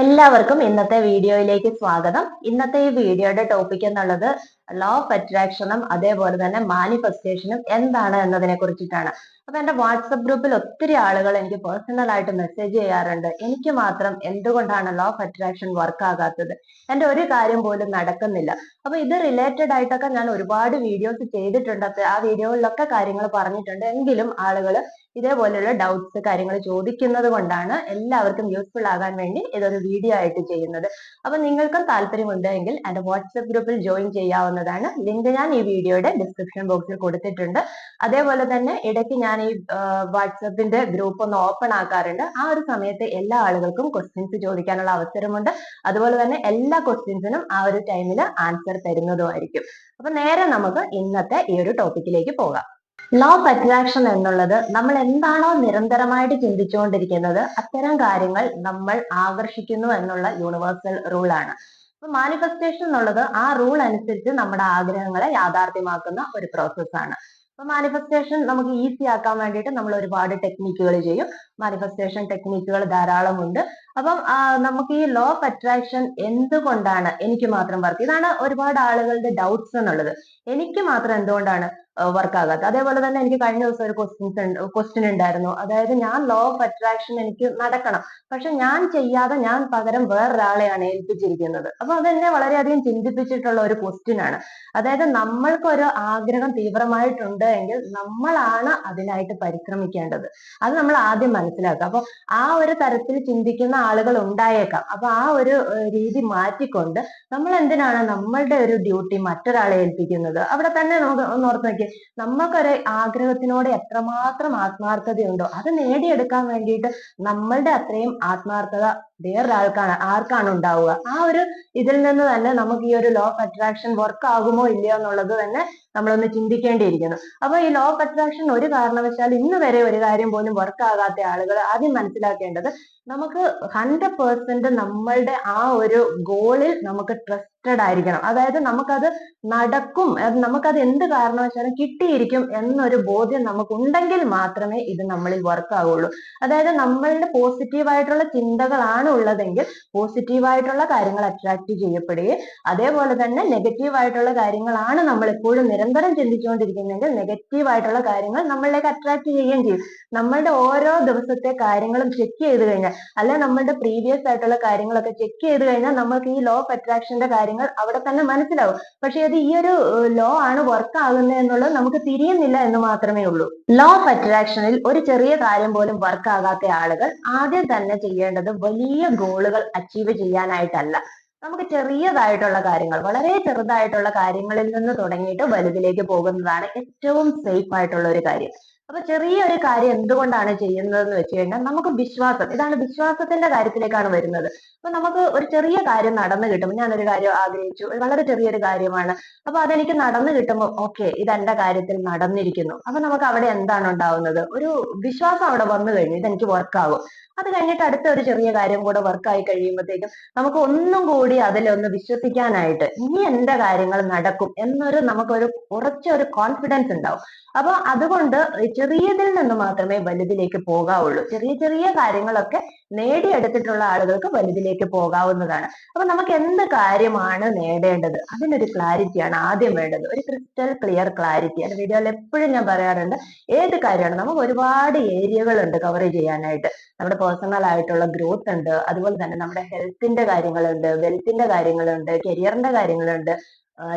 എല്ലാവർക്കും ഇന്നത്തെ വീഡിയോയിലേക്ക് സ്വാഗതം. ഇന്നത്തെ ഈ വീഡിയോയുടെ ടോപ്പിക് എന്നുള്ളത് ലോ ഓഫ് അട്രാക്ഷനും അതേപോലെ തന്നെ മാനിഫെസ്റ്റേഷനും എന്താണ് എന്നതിനെ കുറിച്ചിട്ടാണ്. അപ്പൊ എന്റെ വാട്സപ്പ് ഗ്രൂപ്പിൽ ഒത്തിരി ആളുകൾ എനിക്ക് പേഴ്സണൽ ആയിട്ട് മെസ്സേജ് ചെയ്യാറുണ്ട്. എനിക്ക് മാത്രം എന്തുകൊണ്ടാണ് ലോ ഓഫ് അട്രാക്ഷൻ വർക്ക് ആകാത്തത്? എന്റെ ഒരു കാര്യം പോലും നടക്കുന്നില്ല. അപ്പൊ ഇത് റിലേറ്റഡ് ആയിട്ടൊക്കെ ഞാൻ ഒരുപാട് വീഡിയോസ് ചെയ്തിട്ടുണ്ട്. ആ വീഡിയോകളിലൊക്കെ കാര്യങ്ങൾ പറഞ്ഞിട്ടുണ്ട്. എങ്കിലും ആളുകൾ ഇതേപോലെയുള്ള ഡൗട്ട്സ് കാര്യങ്ങൾ ചോദിക്കുന്നത് കൊണ്ടാണ് എല്ലാവർക്കും യൂസ്ഫുൾ ആകാൻ വേണ്ടി ഇതൊരു വീഡിയോ ആയിട്ട് ചെയ്യുന്നത്. അപ്പൊ നിങ്ങൾക്കും താല്പര്യമുണ്ടെങ്കിൽ എന്റെ വാട്സപ്പ് ഗ്രൂപ്പിൽ ജോയിൻ ചെയ്യാവുന്നതാണ് ലിങ്ക് ഞാൻ ഈ വീഡിയോയുടെ ഡിസ്ക്രിപ്ഷൻ ബോക്സിൽ കൊടുത്തിട്ടുണ്ട്. അതേപോലെ തന്നെ ഇടയ്ക്ക് ഞാൻ ഈ വാട്സപ്പിന്റെ ഗ്രൂപ്പ് ഒന്ന് ഓപ്പൺ ആക്കാറുണ്ട്. ആ ഒരു സമയത്ത് എല്ലാ ആളുകൾക്കും ക്വസ്റ്റ്യൻസ് ചോദിക്കാനുള്ള അവസരമുണ്ട്. അതുപോലെ തന്നെ എല്ലാ ക്വസ്റ്റ്യൻസിനും ആ ഒരു ടൈമിൽ ആൻസർ തരുന്നതുമായിരിക്കും. അപ്പൊ നേരെ നമുക്ക് ഇന്നത്തെ ഈ ഒരു ടോപ്പിക്കിലേക്ക് പോകാം. ലോ ഓഫ് അട്രാക്ഷൻ എന്നുള്ളത് നമ്മൾ എന്താണോ നിരന്തരമായിട്ട് ചിന്തിച്ചുകൊണ്ടിരിക്കുന്നത് അത്തരം കാര്യങ്ങൾ നമ്മൾ ആകർഷിക്കുന്നു എന്നുള്ള യൂണിവേഴ്സൽ റൂൾ ആണ്. അപ്പൊ മാനിഫെസ്റ്റേഷൻ എന്നുള്ളത് ആ റൂൾ അനുസരിച്ച് നമ്മുടെ ആഗ്രഹങ്ങളെ യാഥാർത്ഥ്യമാക്കുന്ന ഒരു പ്രോസസ്സാണ് അപ്പൊ മാനിഫെസ്റ്റേഷൻ നമുക്ക് ഈസി ആക്കാൻ വേണ്ടിയിട്ട് നമ്മൾ ഒരുപാട് ടെക്നിക്കുകൾ ചെയ്യും. മാനിഫെസ്റ്റേഷൻ ടെക്നിക്കുകൾ ധാരാളമുണ്ട്. അപ്പം നമുക്ക് ഈ ലോ ഓഫ് അട്രാക്ഷൻ എന്തുകൊണ്ടാണ് എനിക്ക് മാത്രം വർക്ക് ഇതാണ് ഒരുപാട് ആളുകളുടെ ഡൗട്ട്സ് എന്നുള്ളത്. എനിക്ക് മാത്രം എന്തുകൊണ്ടാണ് വർക്ക് ആകാത്ത അതേപോലെ തന്നെ എനിക്ക് കഴിഞ്ഞ ദിവസം ഒരു ക്വസ്റ്റ്യൻസ് ക്വസ്റ്റ്യൻ ഉണ്ടായിരുന്നു. അതായത് ഞാൻ ലോ ഓഫ് അട്രാക്ഷൻ എനിക്ക് നടക്കണം. പക്ഷെ ഞാൻ ചെയ്യാതെ ഞാൻ പകരം വേറൊരാളെയാണ് ഏൽപ്പിച്ചിരിക്കുന്നത്. അപ്പൊ അതെന്നെ വളരെയധികം ചിന്തിപ്പിച്ചിട്ടുള്ള ഒരു ക്വസ്റ്റ്യൻ ആണ്. അതായത് നമ്മൾക്കൊരു ആഗ്രഹം തീവ്രമായിട്ടുണ്ട് എങ്കിൽ നമ്മളാണ് അതിനായിട്ട് പരിശ്രമിക്കേണ്ടത്. അത് നമ്മൾ ആദ്യം മനസ്സിലാക്കുക. അപ്പൊ ആ ഒരു തരത്തിൽ ചിന്തിക്കുന്ന ആളുകൾ ഉണ്ടായേക്കാം. അപ്പൊ ആ ഒരു രീതി മാറ്റിക്കൊണ്ട് നമ്മൾ എന്തിനാണ് നമ്മളുടെ ഒരു ഡ്യൂട്ടി മറ്റൊരാളെ ഏൽപ്പിക്കുന്നത്? അവിടെ തന്നെ നമുക്ക് ഓർത്ത് നോക്കിയേ. നമ്മൾക്കൊരു ആഗ്രഹത്തിനോട് എത്രമാത്രം ആത്മാർത്ഥതയുണ്ടോ? അത് നേടിയെടുക്കാൻ വേണ്ടിയിട്ട് നമ്മളുടെ അത്രയും ആത്മാർത്ഥത വേറൊരാൾക്കാണ് ആർക്കാണ് ഉണ്ടാവുക? ആ ഒരു ഇതിൽ നിന്ന് തന്നെ നമുക്ക് ഈ ഒരു ലോ ഓഫ് അട്രാക്ഷൻ വർക്ക് ആകുമോ ഇല്ലയോ എന്നുള്ളത് തന്നെ നമ്മളൊന്ന് ചിന്തിക്കേണ്ടിയിരിക്കുന്നു. അപ്പൊ ഈ ലോ ഓഫ് അട്രാക്ഷൻ ഒരു കാരണവശാൽ ഇന്ന് വരെ ഒരു കാര്യം പോലും വർക്ക് ആകാത്ത ആളുകൾ ആദ്യം മനസ്സിലാക്കേണ്ടത് നമുക്ക് ഹൺഡ്രഡ് പെർസെന്റ് നമ്മളുടെ ആ ഒരു ഗോളിൽ നമുക്ക് ട്രസ്റ്റഡ് ആയിരിക്കണം. അതായത് നമുക്കത് നടക്കും. നമുക്കത് എന്ത് കാരണവശാലും കിട്ടിയിരിക്കും എന്നൊരു ബോധ്യം നമുക്കുണ്ടെങ്കിൽ മാത്രമേ ഇത് നമ്മളിൽ വർക്ക് ആവുള്ളൂ. അതായത് നമ്മളുടെ പോസിറ്റീവായിട്ടുള്ള ചിന്തകളാണ് ഉള്ളതെങ്കിൽ പോസിറ്റീവായിട്ടുള്ള കാര്യങ്ങൾ അട്രാക്ട് ചെയ്യപ്പെടുകയും അതേപോലെ തന്നെ നെഗറ്റീവ് ആയിട്ടുള്ള കാര്യങ്ങളാണ് നമ്മൾ എപ്പോഴും നിരന്തരം ചിന്തിച്ചുകൊണ്ടിരിക്കുന്നെങ്കിൽ നെഗറ്റീവ് ആയിട്ടുള്ള കാര്യങ്ങൾ നമ്മളിലേക്ക് അട്രാക്ട് ചെയ്യുകയും ചെയ്യും. നമ്മളുടെ ഓരോ ദിവസത്തെ കാര്യങ്ങളും ചെക്ക് ചെയ്ത് കഴിഞ്ഞാൽ അല്ലെ നമ്മളുടെ പ്രീവിയസ് ആയിട്ടുള്ള കാര്യങ്ങളൊക്കെ ചെക്ക് ചെയ്ത് കഴിഞ്ഞാൽ നമുക്ക് ഈ ലോ ഓഫ് അട്രാക്ഷന്റെ കാര്യങ്ങൾ അവിടെ തന്നെ മനസ്സിലാവും. പക്ഷെ അത് ഈ ഒരു ലോ ആണ് വർക്ക് ആകുന്നത് എന്നുള്ളത് നമുക്ക് തിരിയുന്നില്ല എന്ന് മാത്രമേ ഉള്ളൂ. ലോ ഓഫ് അട്രാക്ഷനിൽ ഒരു ചെറിയ കാര്യം പോലും വർക്ക് ആകാത്ത ആളുകൾ ആദ്യം തന്നെ ചെയ്യേണ്ടത് വലിയ ഗോളുകൾ അച്ചീവ് ചെയ്യാനായിട്ടല്ല. നമുക്ക് ചെറിയതായിട്ടുള്ള കാര്യങ്ങൾ വളരെ ചെറുതായിട്ടുള്ള കാര്യങ്ങളിൽ നിന്ന് തുടങ്ങിയിട്ട് വലുതിലേക്ക് പോകുന്നതാണ് ഏറ്റവും സേഫ് ആയിട്ടുള്ള ഒരു കാര്യം. അപ്പൊ ചെറിയൊരു കാര്യം എന്തുകൊണ്ടാണ് ചെയ്യുന്നതെന്ന് വെച്ച് കഴിഞ്ഞാൽ നമുക്ക് വിശ്വാസം ഇതാണ് വിശ്വാസത്തിന്റെ കാര്യത്തിലേക്കാണ് വരുന്നത്. അപ്പൊ നമുക്ക് ഒരു ചെറിയ കാര്യം നടന്നു കിട്ടും. ഞാനൊരു കാര്യം ആഗ്രഹിച്ചു. വളരെ ചെറിയൊരു കാര്യമാണ്. അപ്പൊ അതെനിക്ക് നടന്നു കിട്ടുമ്പോൾ ഓക്കെ ഇത് എന്റെ കാര്യത്തിൽ നടന്നിരിക്കുന്നു. അപ്പൊ നമുക്ക് അവിടെ എന്താണ് ഉണ്ടാവുന്നത്? ഒരു വിശ്വാസം അവിടെ വന്നു കഴിഞ്ഞു. ഇതെനിക്ക് വർക്കാകും അത് കഴിഞ്ഞിട്ട് അടുത്ത ഒരു ചെറിയ കാര്യം കൂടെ വർക്കായി കഴിയുമ്പോഴത്തേക്കും നമുക്ക് ഒന്നും കൂടി അതിലൊന്ന് വിശ്വസിക്കാനായിട്ട് ഇനി എന്റെ കാര്യങ്ങൾ നടക്കും എന്നൊരു നമുക്കൊരു കുറച്ചൊരു കോൺഫിഡൻസ് ഉണ്ടാവും. അപ്പൊ അതുകൊണ്ട് ചെറിയതിൽ നിന്ന് മാത്രമേ വലുതിലേക്ക് പോകാവുള്ളൂ. ചെറിയ ചെറിയ കാര്യങ്ങളൊക്കെ നേടിയെടുത്തിട്ടുള്ള ആളുകൾക്ക് വലുതിലേക്ക് പോകാവുന്നതാണ്. അപ്പൊ നമുക്ക് എന്ത് കാര്യമാണ് നേടേണ്ടത്? അതിനൊരു ക്ലാരിറ്റിയാണ് ആദ്യം വേണ്ടത്. ഒരു ക്രിസ്റ്റൽ ക്ലിയർ ക്ലാരിറ്റി അത് വീഡിയോയിൽ എപ്പോഴും ഞാൻ പറയാറുണ്ട്. ഏത് കാര്യമാണ്? നമുക്ക് ഒരുപാട് ഏരിയകൾ ഉണ്ട് കവർ ചെയ്യാനായിട്ട്. നമ്മുടെ പേഴ്സണൽ ആയിട്ടുള്ള ഗ്രോത്ത് ഉണ്ട്. അതുപോലെ തന്നെ നമ്മുടെ ഹെൽത്തിന്റെ കാര്യങ്ങളുണ്ട് വെൽത്തിന്റെ കാര്യങ്ങളുണ്ട് കരിയറിന്റെ കാര്യങ്ങളുണ്ട്.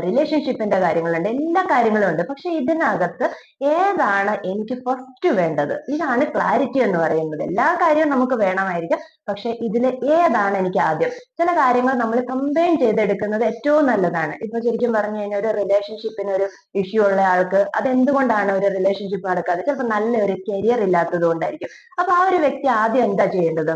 റിലേഷൻഷിപ്പിന്റെ കാര്യങ്ങളുണ്ട് എല്ലാ കാര്യങ്ങളും ഉണ്ട് പക്ഷെ ഇതിനകത്ത് ഏതാണ് എനിക്ക് ഫസ്റ്റ് വേണ്ടത്? ഇതാണ് ക്ലാരിറ്റി എന്ന് പറയുന്നത്. എല്ലാ കാര്യവും നമുക്ക് വേണമായിരിക്കും പക്ഷെ ഇതിൽ ഏതാണ് എനിക്ക് ആദ്യം? ചില കാര്യങ്ങൾ നമ്മൾ കമ്പൈൻ ചെയ്തെടുക്കുന്നത് ഏറ്റവും നല്ലതാണ്. ഇപ്പൊ ശരിക്കും പറഞ്ഞു കഴിഞ്ഞാൽ ഒരു റിലേഷൻഷിപ്പിന് ഒരു ഇഷ്യൂ ഉള്ള ആൾക്ക് അത് എന്തുകൊണ്ടാണ് ഒരു റിലേഷൻഷിപ്പ് നടക്കാതെ ചിലപ്പോൾ നല്ലൊരു കരിയർ ഇല്ലാത്തത് കൊണ്ടായിരിക്കും. അപ്പൊ ആ ഒരു വ്യക്തി ആദ്യം എന്താ ചെയ്യേണ്ടത്?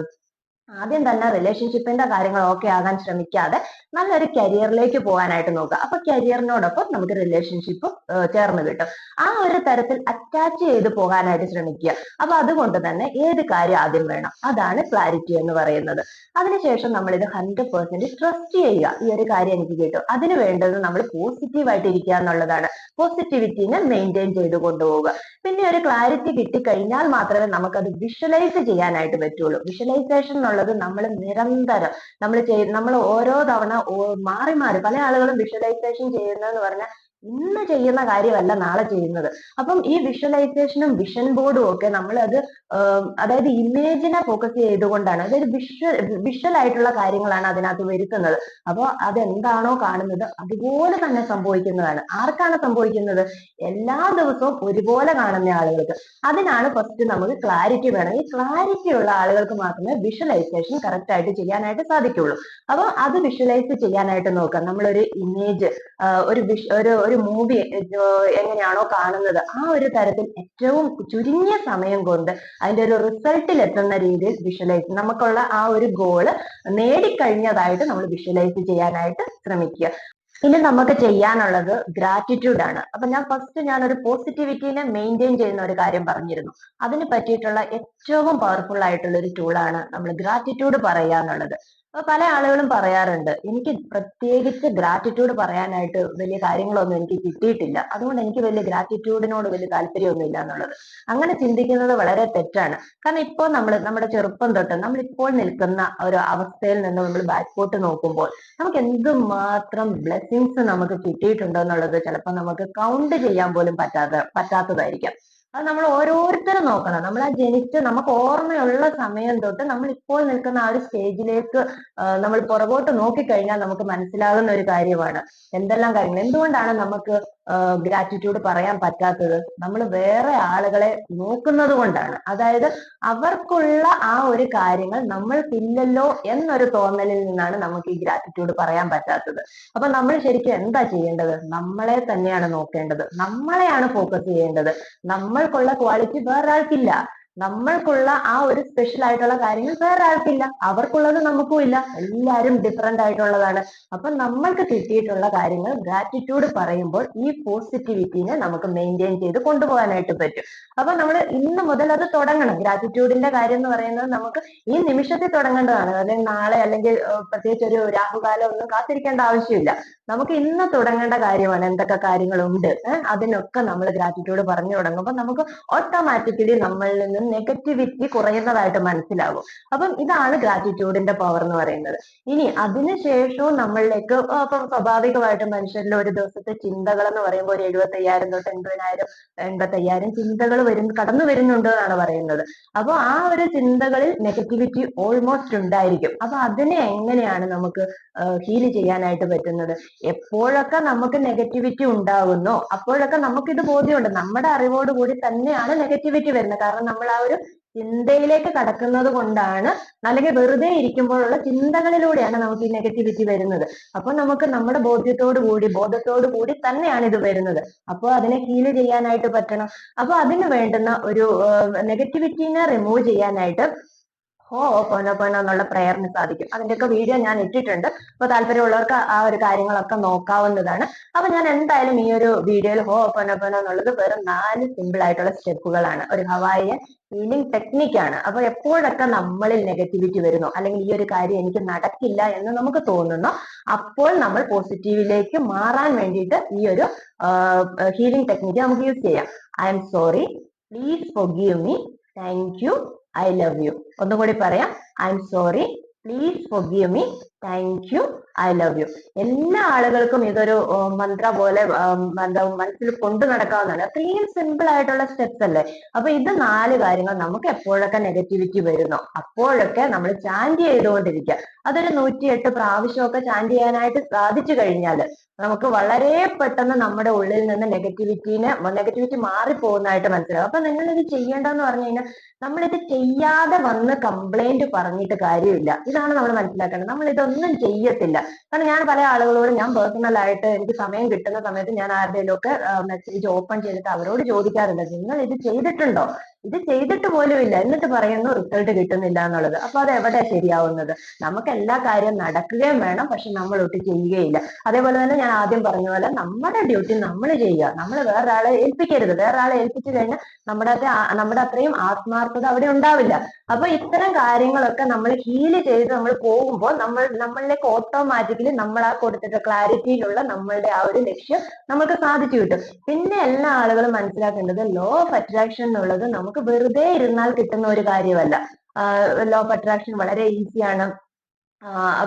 ആദ്യം തന്നെ റിലേഷൻഷിപ്പിന്റെ കാര്യങ്ങൾ ഓക്കെ ആകാൻ ശ്രമിക്കാതെ നല്ലൊരു കരിയറിലേക്ക് പോകാനായിട്ട് നോക്കുക. അപ്പൊ കരിയറിനോടൊപ്പം നമുക്ക് റിലേഷൻഷിപ്പ് ചേർന്ന് കിട്ടും. ആ ഒരു തരത്തിൽ അറ്റാച്ച് ചെയ്ത് പോകാനായിട്ട് ശ്രമിക്കുക. അപ്പൊ അതുകൊണ്ട് തന്നെ ഏത് കാര്യം ആദ്യം വേണം? അതാണ് ക്ലാരിറ്റി എന്ന് പറയുന്നത്. അതിനുശേഷം നമ്മൾ ഇത് ഹൺഡ്രഡ് പെർസെന്റ് ട്രസ്റ്റ് ചെയ്യുക. ഈ ഒരു കാര്യം എനിക്ക് കിട്ടും. അതിന് വേണ്ടത് നമ്മൾ പോസിറ്റീവ് ആയിട്ട് ഇരിക്കുക എന്നുള്ളതാണ്. പോസിറ്റിവിറ്റിനെ മെയിന്റെയിൻ ചെയ്ത് കൊണ്ടുപോവുക. പിന്നെ ഒരു ക്ലാരിറ്റി കിട്ടിക്കഴിഞ്ഞാൽ മാത്രമേ നമുക്കത് വിഷ്വലൈസ് ചെയ്യാനായിട്ട് പറ്റുള്ളൂ. വിഷ്വലൈസേഷൻ എന്നുള്ളത് നമ്മൾ നിരന്തരം നമ്മൾ ചെയ് നമ്മൾ ഓരോ തവണ മാറി മാറി പല ആളുകളും വിഷ്വലൈസേഷൻ ചെയ്യുന്നതെന്ന് പറഞ്ഞാൽ ഇന്ന് ചെയ്യുന്ന കാര്യമല്ല നാളെ ചെയ്യുന്നത്. അപ്പം ഈ വിഷ്വലൈസേഷനും വിഷൻ ബോർഡും ഒക്കെ നമ്മൾ അത് അതായത് ഇമേജിനെ ഫോക്കസ് ചെയ്തുകൊണ്ടാണ് അതായത് വിഷ്വൽ വിഷ്വൽ ആയിട്ടുള്ള കാര്യങ്ങളാണ് അതിനകത്ത് വരുത്തുന്നത്. അപ്പോൾ അതെന്താണോ കാണുന്നത് അതുപോലെ തന്നെ സംഭവിക്കുന്നതാണ്. ആർക്കാണ് സംഭവിക്കുന്നത്? എല്ലാ ദിവസവും ഒരുപോലെ കാണുന്ന ആളുകൾക്ക്. അതിനാണ് ഫസ്റ്റ് നമുക്ക് ക്ലാരിറ്റി വേണം. ഈ ക്ലാരിറ്റി ഉള്ള ആളുകൾക്ക് മാത്രമേ വിഷ്വലൈസേഷൻ കറക്റ്റ് ആയിട്ട് ചെയ്യാനായിട്ട് സാധിക്കുള്ളൂ. അപ്പോൾ അത് വിഷ്വലൈസ് ചെയ്യാനായിട്ട് നോക്കാം. നമ്മളൊരു ഇമേജ് ഒരു ഒരു ഒരു മൂവി എങ്ങനെയാണോ കാണുന്നത്. ആ ഒരു തരത്തിൽ ഏറ്റവും ചുരുങ്ങിയ സമയം കൊണ്ട് അതിന്റെ ഒരു റിസൾട്ടിൽ എത്തുന്ന രീതിയിൽ വിഷ്വലൈസ് നമുക്കുള്ള ആ ഒരു ഗോൾ നേടിക്കഴിഞ്ഞതായിട്ട് നമ്മൾ വിഷ്വലൈസ് ചെയ്യാനായിട്ട് ശ്രമിക്കുക. ഇനി നമുക്ക് ചെയ്യാനുള്ളത് ഗ്രാറ്റിറ്റ്യൂഡ് ആണ്. അപ്പൊ ഞാൻ ഫസ്റ്റ് ഞാൻ ഒരു പോസിറ്റിവിറ്റിനെ മെയിന്റെയിൻ ചെയ്യുന്ന ഒരു കാര്യം പറഞ്ഞിരുന്നു. അതിന് പറ്റിയിട്ടുള്ള ഏറ്റവും പവർഫുൾ ആയിട്ടുള്ള ഒരു ടൂളാണ് നമ്മൾ ഗ്രാറ്റിറ്റ്യൂഡ് പറയുക എന്നുള്ളത്. പല ആളുകളും പറയാറുണ്ട് എനിക്ക് പ്രത്യേകിച്ച് ഗ്രാറ്റിറ്റ്യൂഡ് പറയാനായിട്ട് വലിയ കാര്യങ്ങളൊന്നും എനിക്ക് കിട്ടിയിട്ടില്ല. അതുകൊണ്ട് എനിക്ക് വലിയ ഗ്രാറ്റിറ്റ്യൂഡിനോട് വലിയ താല്പര്യമൊന്നുമില്ല എന്നുള്ളത്. അങ്ങനെ ചിന്തിക്കുന്നത് വളരെ തെറ്റാണ്. കാരണം ഇപ്പോൾ നമ്മൾ നമ്മുടെ ചെറുപ്പം തൊട്ട് നമ്മൾ ഇപ്പോൾ നിൽക്കുന്ന ഒരു അവസ്ഥയിൽ നിന്ന് നമ്മൾ ബാക്ക്പോട്ട് നോക്കുമ്പോൾ നമുക്ക് എന്തുമാത്രം ബ്ലെസ്സിങ്സ് നമുക്ക് കിട്ടിയിട്ടുണ്ടോ എന്നുള്ളത് ചിലപ്പോൾ നമുക്ക് കൗണ്ട് ചെയ്യാൻ പോലും പറ്റാത്ത പറ്റാത്തതായിരിക്കാം. അത് നമ്മൾ ഓരോരുത്തരും നോക്കണം. നമ്മൾ ആ ജനിച്ച് നമുക്ക് ഓർമ്മയുള്ള സമയം തൊട്ട് നമ്മൾ ഇപ്പോൾ നിൽക്കുന്ന ആ ഒരു സ്റ്റേജിലേക്ക് നമ്മൾ പുറകോട്ട് നോക്കിക്കഴിഞ്ഞാൽ നമുക്ക് മനസ്സിലാകുന്ന ഒരു കാര്യമാണ്. എന്തെല്ലാം കാര്യങ്ങൾ? എന്തുകൊണ്ടാണ് നമുക്ക് ഗ്രാറ്റിറ്റ്യൂഡ് പറയാൻ പറ്റാത്തത് നമ്മൾ വേറെ ആളുകളെ നോക്കുന്നത് കൊണ്ടാണ്. അതായത് അവർക്കുള്ള ആ ഒരു കാര്യങ്ങൾ നമ്മൾക്കില്ലല്ലോ എന്നൊരു തോന്നലിൽ നിന്നാണ് നമുക്ക് ഈ ഗ്രാറ്റിറ്റ്യൂഡ് പറയാൻ പറ്റാത്തത്. അപ്പൊ നമ്മൾ ശരിക്കും എന്താ ചെയ്യേണ്ടത്? നമ്മളെ തന്നെയാണ് നോക്കേണ്ടത്. നമ്മളെയാണ് ഫോക്കസ് ചെയ്യേണ്ടത്. നമ്മൾക്കുള്ള ക്വാളിറ്റി വേറൊരാൾക്കില്ല. നമ്മൾക്കുള്ള ആ ഒരു സ്പെഷ്യൽ ആയിട്ടുള്ള കാര്യങ്ങൾ വേറെ ആൾക്കില്ല അവർക്കുള്ളത് നമുക്കും ഇല്ല. എല്ലാവരും ഡിഫറെന്റ് ആയിട്ടുള്ളതാണ്. അപ്പൊ നമ്മൾക്ക് കിട്ടിയിട്ടുള്ള കാര്യങ്ങൾ ഗ്രാറ്റിറ്റ്യൂഡ് പറയുമ്പോൾ ഈ പോസിറ്റിവിറ്റിനെ നമുക്ക് മെയിന്റെയിൻ ചെയ്ത് കൊണ്ടുപോകാനായിട്ട് പറ്റും. അപ്പൊ നമ്മൾ ഇന്ന് മുതൽ അത് തുടങ്ങണം. ഗ്രാറ്റിറ്റ്യൂഡിന്റെ കാര്യം എന്ന് പറയുന്നത് നമുക്ക് ഈ നിമിഷത്തിൽ തുടങ്ങേണ്ടതാണ്. അല്ലെങ്കിൽ നാളെ അല്ലെങ്കിൽ പ്രത്യേകിച്ച് ഒരു രാഹുകാലം ഒന്നും കാത്തിരിക്കേണ്ട ആവശ്യമില്ല. നമുക്ക് ഇന്ന് തുടങ്ങേണ്ട കാര്യമാണ് എന്തൊക്കെ കാര്യങ്ങളുണ്ട് അതിനൊക്കെ നമ്മൾ ഗ്രാറ്റിറ്റ്യൂഡ് പറഞ്ഞു തുടങ്ങുമ്പോൾ നമുക്ക് ഓട്ടോമാറ്റിക്കലി നമ്മളിൽ നിന്ന് നെഗറ്റിവിറ്റി കുറയുന്നതായിട്ട് മനസ്സിലാകും അപ്പം ഇതാണ് ഗ്രാറ്റിറ്റ്യൂഡിന്റെ പവർ എന്ന് പറയുന്നത്. ഇനി അതിനുശേഷവും നമ്മളിലേക്ക് അപ്പം സ്വാഭാവികമായിട്ടും മനുഷ്യരിൽ ഒരു ദിവസത്തെ ചിന്തകൾ എന്ന് പറയുമ്പോൾ ഒരു എഴുപത്തി അയ്യായിരം തൊട്ട് എൺപതിനായിരം എൺപത്തി അയ്യായിരം ചിന്തകൾ വരും കടന്നു വരുന്നുണ്ട് എന്നാണ് പറയുന്നത്. അപ്പോൾ ആ ഒരു ചിന്തകളിൽ നെഗറ്റിവിറ്റി ഓൾമോസ്റ്റ് ഉണ്ടായിരിക്കും. അപ്പൊ അതിനെ എങ്ങനെയാണ് നമുക്ക് ഹീൽ ചെയ്യാനായിട്ട് പറ്റുന്നത്? എപ്പോഴൊക്കെ നമുക്ക് നെഗറ്റിവിറ്റി ഉണ്ടാകുന്നു അപ്പോഴൊക്കെ നമുക്കിത് ബോധ്യമുണ്ട്. നമ്മുടെ അറിവോട് കൂടി തന്നെയാണ് നെഗറ്റിവിറ്റി വരുന്നത്. കാരണം നമ്മൾ ആ ഒരു ചിന്തയിലേക്ക് കടക്കുന്നത് കൊണ്ടാണ് അല്ലെങ്കിൽ വെറുതെ ഇരിക്കുമ്പോഴുള്ള ചിന്തകളിലൂടെയാണ് നമുക്ക് ഈ നെഗറ്റിവിറ്റി വരുന്നത്. അപ്പൊ നമുക്ക് നമ്മുടെ ബോധ്യത്തോടു കൂടി ബോധത്തോടു കൂടി തന്നെയാണ് ഇത് വരുന്നത്. അപ്പോൾ അതിനെ ഹീൽ ചെയ്യാനായിട്ട് പറ്റണം. അപ്പൊ അതിന് വേണ്ടുന്ന ഒരു നെഗറ്റിവിറ്റിനെ റിമൂവ് ചെയ്യാനായിട്ട് ഹോ പോനോ പോനോ എന്നുള്ള പ്രേയറിന് സാധിക്കും. അതിന്റെയൊക്കെ വീഡിയോ ഞാൻ ഇട്ടിട്ടുണ്ട്. അപ്പൊ താല്പര്യമുള്ളവർക്ക് ആ ഒരു കാര്യങ്ങളൊക്കെ നോക്കാവുന്നതാണ്. അപ്പൊ ഞാൻ എന്തായാലും ഈ ഒരു വീഡിയോയിൽ ഹോ പോനോ പോനോ എന്നുള്ളത് വെറും നാല് സിമ്പിൾ ആയിട്ടുള്ള സ്റ്റെപ്പുകളാണ്. ഒരു ഹവായിയൻ ഹീലിംഗ് ടെക്നിക്കാണ് അപ്പൊ എപ്പോഴൊക്കെ നമ്മളിൽ നെഗറ്റിവിറ്റി വരുന്നു അല്ലെങ്കിൽ ഈ ഒരു കാര്യം എനിക്ക് നടക്കില്ല എന്ന് നമുക്ക് തോന്നുന്നു അപ്പോൾ നമ്മൾ പോസിറ്റീവിലേക്ക് മാറാൻ വേണ്ടിയിട്ട് ഈ ഒരു ഹീലിംഗ് ടെക്നിക്ക് നമുക്ക് യൂസ് ചെയ്യാം. I'm sorry please forgive me thank you I love you ഒന്നുകൂടി പറയാം. I'm sorry please forgive me thank you I love you എല്ലാ ആളുകൾക്കും ഇതൊരു മന്ത്ര പോലെ എന്താ മനസ്സിൽ കൊണ്ടു നടക്കാവുന്നതാണ് അത്രയും സിമ്പിൾ ആയിട്ടുള്ള സ്റ്റെപ്സ് അല്ലേ? അപ്പൊ ഇത് നാല് കാര്യങ്ങൾ നമുക്ക് എപ്പോഴൊക്കെ നെഗറ്റിവിറ്റി വരുന്നോ അപ്പോഴൊക്കെ നമ്മൾ ചാൻഡ് ചെയ്തുകൊണ്ടിരിക്കുക. അതൊരു നൂറ്റിയെട്ട് പ്രാവശ്യമൊക്കെ ചാൻഡ് ചെയ്യാനായിട്ട് സാധിച്ചു കഴിഞ്ഞാൽ നമുക്ക് വളരെ പെട്ടെന്ന് നമ്മുടെ ഉള്ളിൽ നിന്ന് നെഗറ്റിവിറ്റീനെ നെഗറ്റിവിറ്റി മാറിപ്പോകുന്നതായിട്ട് മനസ്സിലാവും. അപ്പൊ നിങ്ങൾ ഇത് ചെയ്യേണ്ടതെന്ന് പറഞ്ഞു കഴിഞ്ഞാൽ നമ്മളിത് ചെയ്യാതെ വന്ന് കംപ്ലൈന്റ് പറഞ്ഞിട്ട് കാര്യമില്ല. ഇതാണ് നമ്മൾ മനസ്സിലാക്കേണ്ടത്. നമ്മൾ ഇതൊന്നും ചെയ്യത്തില്ല. കാരണം ഞാൻ പല ആളുകളോടും ഞാൻ പേഴ്സണൽ ആയിട്ട് എനിക്ക് സമയം കിട്ടുന്ന സമയത്ത് ഞാൻ ആരുടെയിലൊക്കെ മെസ്സേജ് ഓപ്പൺ ചെയ്തിട്ട് അവരോട് ചോദിക്കാറുണ്ട്. നിങ്ങൾ ഇത് ചെയ്തിട്ടുണ്ടോ? ഇത് ചെയ്തിട്ട് പോലുമില്ല. എന്നിട്ട് പറയുന്നു റിസൾട്ട് കിട്ടുന്നില്ല എന്നുള്ളത്. അപ്പൊ അത് എവിടെ ശരിയാവുന്നത്? നമുക്ക് എല്ലാ കാര്യവും നടക്കുകയും വേണം പക്ഷെ നമ്മൾ ഒട്ട് ചെയ്യുകയില്ല. അതേപോലെ തന്നെ ഞാൻ ആദ്യം പറഞ്ഞ പോലെ നമ്മുടെ ഡ്യൂട്ടി നമ്മൾ ചെയ്യുക. നമ്മൾ വേറൊരാളെ ഏൽപ്പിക്കരുത്. വേറൊരാളെ ഏൽപ്പിച്ചു കഴിഞ്ഞാൽ നമ്മുടെ നമ്മുടെ അത്രയും ആത്മാർത്ഥത അവിടെ ഉണ്ടാവില്ല. അപ്പൊ ഇത്തരം കാര്യങ്ങളൊക്കെ നമ്മൾ ഹീൽ ചെയ്ത് നമ്മൾ പോകുമ്പോൾ നമ്മൾ നമ്മളിലേക്ക് ഓട്ടോമാറ്റിക്കലി നമ്മൾ ആ കൊടുത്തിട്ട് ക്ലാരിറ്റിയിലുള്ള നമ്മളുടെ ആ ഒരു ലക്ഷ്യം നമുക്ക് സാധിച്ചു കിട്ടും. പിന്നെ എല്ലാ ആളുകളും മനസ്സിലാക്കേണ്ടത് ലോ ഓഫ് അട്രാക്ഷൻ എന്നുള്ളത് നമുക്ക് വെറുതെ ഇരുന്നാൽ കിട്ടുന്ന ഒരു കാര്യമല്ല. ലോ ഓഫ് അട്രാക്ഷൻ വളരെ ഈസിയാണ്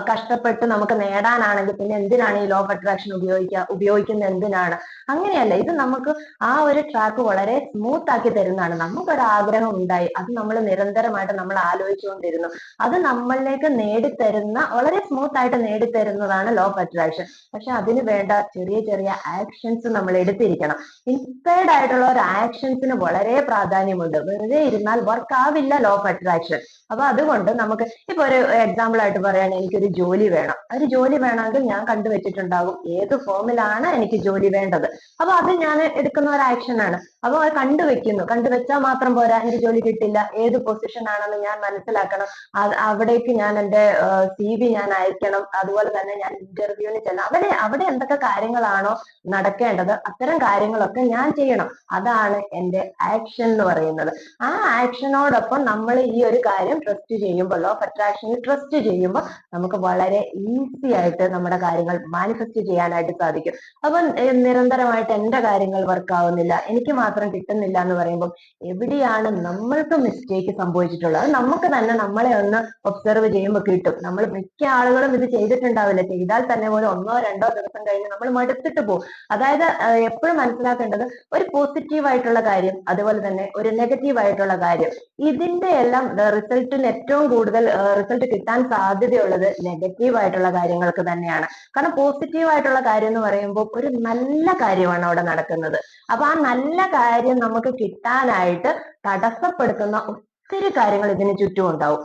കഷ്ടപ്പെട്ട് നമുക്ക് നേടാനാണെങ്കിൽ പിന്നെ എന്തിനാണ് ഈ ലോ ഓഫ് അട്രാക്ഷൻ ഉപയോഗിക്കുക ഉപയോഗിക്കുന്നത് എന്തിനാണ്? അങ്ങനെയല്ല ഇത് നമുക്ക് ആ ഒരു ട്രാക്ക് വളരെ സ്മൂത്ത് ആക്കി തരുന്നതാണ്. നമുക്കൊരു ആഗ്രഹം ഉണ്ടായി അത് നമ്മൾ നിരന്തരമായിട്ട് നമ്മൾ ആലോചിച്ചുകൊണ്ടിരുന്നു. അത് നമ്മളിലേക്ക് നേടിത്തരുന്ന വളരെ സ്മൂത്ത് ആയിട്ട് നേടിത്തരുന്നതാണ് ലോ ഓഫ് അട്രാക്ഷൻ പക്ഷെ അതിന് വേണ്ട ചെറിയ ചെറിയ ആക്ഷൻസ് നമ്മൾ എടുത്തിരിക്കണം. ഇൻസ്പയർഡ് ആയിട്ടുള്ള ഒരു ആക്ഷൻസിന് വളരെ പ്രാധാന്യമുണ്ട്. വെറുതെ ഇരുന്നാൽ വർക്ക് ആവില്ല ലോ ഓഫ് അട്രാക്ഷൻ അപ്പൊ അതുകൊണ്ട് നമുക്ക് ഇപ്പൊ ഒരു എക്സാമ്പിൾ ആയിട്ട് പറയുകയാണെങ്കിൽ എനിക്കൊരു ജോലി വേണം. ഒരു ജോലി വേണമെങ്കിൽ ഞാൻ കണ്ടുവച്ചിട്ടുണ്ടാകും ഏത് ഫോമിലാണ് എനിക്ക് ജോലി വേണ്ടത്. അപ്പൊ അത് ഞാൻ എടുക്കുന്ന ഒരു ആക്ഷൻ ആണ്. അപ്പൊ അത് കണ്ടുവെക്കുന്നു കണ്ടുവെച്ചാൽ മാത്രം പോരാ എനിക്ക് ജോലി കിട്ടില്ല. ഏത് പൊസിഷൻ ആണെന്ന് ഞാൻ മനസ്സിലാക്കണം. അവിടേക്ക് ഞാൻ എന്റെ സി വി ഞാൻ അയക്കണം. അതുപോലെ തന്നെ ഞാൻ ഇന്റർവ്യൂവിന് ചെല്ലണം അവിടെ അവിടെ എന്തൊക്കെ കാര്യങ്ങളാണോ നടക്കേണ്ടത് അത്തരം കാര്യങ്ങളൊക്കെ ഞാൻ ചെയ്യണം. അതാണ് എന്റെ ആക്ഷൻ എന്ന് പറയുന്നത്. ആ ആക്ഷനോടൊപ്പം നമ്മൾ ഈ ഒരു കാര്യം ട്രസ്റ്റ് ചെയ്യുമ്പോൾ ലോ ഓഫ് ട്രസ്റ്റ് ചെയ്യുമ്പോൾ നമുക്ക് വളരെ ഈസി ആയിട്ട് നമ്മുടെ കാര്യങ്ങൾ മാനിഫെസ്റ്റ് ചെയ്യാനായിട്ട് സാധിക്കും. അപ്പം നിരന്തരമായിട്ട് എന്റെ കാര്യങ്ങൾ വർക്ക് ആവുന്നില്ല എനിക്ക് മാത്രം കിട്ടുന്നില്ല എന്ന് പറയുമ്പോൾ എവിടെയാണ് നമ്മൾക്ക് മിസ്റ്റേക്ക് സംഭവിച്ചിട്ടുള്ളത്? അത് നമുക്ക് തന്നെ നമ്മളെ ഒന്ന് ഒബ്സർവ് ചെയ്യുമ്പോൾ കിട്ടും. നമ്മൾ മിക്ക ആളുകളും ഇത് ചെയ്തിട്ടുണ്ടാവില്ല. ചെയ്താൽ തന്നെ പോലും ഒന്നോ രണ്ടോ ദിവസം കഴിഞ്ഞ് നമ്മൾ മടുത്തിട്ട് പോകും. അതായത് എപ്പോഴും മനസ്സിലാക്കേണ്ടത് ഒരു പോസിറ്റീവ് ആയിട്ടുള്ള കാര്യം അതുപോലെ തന്നെ ഒരു നെഗറ്റീവ് ആയിട്ടുള്ള കാര്യം. ഇതിന്റെ എല്ലാം റിസൾട്ടിന് ഏറ്റവും കൂടുതൽ റിസൾട്ട് കിട്ടാൻ സാധ്യതയുള്ളത് നെഗറ്റീവ് ആയിട്ടുള്ള കാര്യങ്ങൾക്ക് തന്നെയാണ്. കാരണം പോസിറ്റീവ് ആയിട്ടുള്ള കാര്യം എന്ന് പറയുമ്പോൾ ഒരു നല്ല കാര്യമാണ് അവിടെ നടക്കുന്നത്. അപ്പൊ ആ നല്ല കാര്യം നമുക്ക് കിട്ടാനായിട്ട് തടസ്സപ്പെടുത്തുന്ന ഒത്തിരി കാര്യങ്ങൾ ഇതിന് ചുറ്റും ഉണ്ടാവും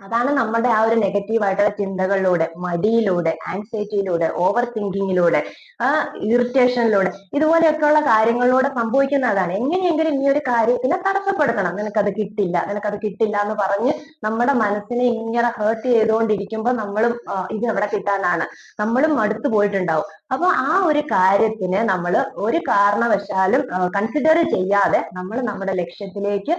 അതാണ് നമ്മുടെ ആ ഒരു നെഗറ്റീവ് ആയിട്ടുള്ള ചിന്തകളിലൂടെ മടിയിലൂടെ ആൻസൈറ്റിയിലൂടെ ഓവർ തിങ്കിങ്ങിലൂടെ ആ ഇറിറ്റേഷനിലൂടെ ഇതുപോലെയൊക്കെയുള്ള കാര്യങ്ങളിലൂടെ സംഭവിക്കുന്ന അതാണ് എങ്ങനെയെങ്കിലും ഈ ഒരു കാര്യത്തിനെ തടസ്സപ്പെടുത്തണം. നിനക്കത് കിട്ടില്ല നിനക്കത് കിട്ടില്ല എന്ന് പറഞ്ഞ് നമ്മുടെ മനസ്സിനെ ഇങ്ങനെ ഹേർട്ട് ചെയ്തുകൊണ്ടിരിക്കുമ്പോൾ നമ്മളും ഇത് എവിടെ കിട്ടാനാണ്. നമ്മളും മടുത്തു പോയിട്ടുണ്ടാവും. അപ്പൊ ആ ഒരു കാര്യത്തിന് നമ്മൾ ഒരു കാരണവശാലും കൺസിഡർ ചെയ്യാതെ നമ്മൾ നമ്മുടെ ലക്ഷ്യത്തിലേക്ക്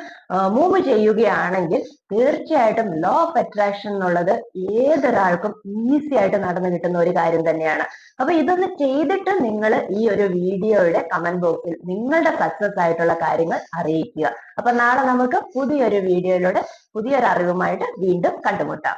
മൂവ് ചെയ്യുകയാണെങ്കിൽ തീർച്ചയായിട്ടും ലോ ഓഫ് അട്രാക്ഷൻ എന്നുള്ളത് ഏതൊരാൾക്കും ഈസി ആയിട്ട് നടന്നു കിട്ടുന്ന ഒരു കാര്യം തന്നെയാണ്. അപ്പൊ ഇതൊന്ന് ചെയ്തിട്ട് നിങ്ങൾ ഈ ഒരു വീഡിയോയുടെ കമന്റ് ബോക്സിൽ നിങ്ങളുടെ സക്സസ് ആയിട്ടുള്ള കാര്യങ്ങൾ അറിയിക്കുക. അപ്പൊ നാളെ നമുക്ക് പുതിയൊരു വീഡിയോയിലൂടെ പുതിയൊരു അറിവുമായിട്ട് വീണ്ടും കണ്ടുമുട്ടാം.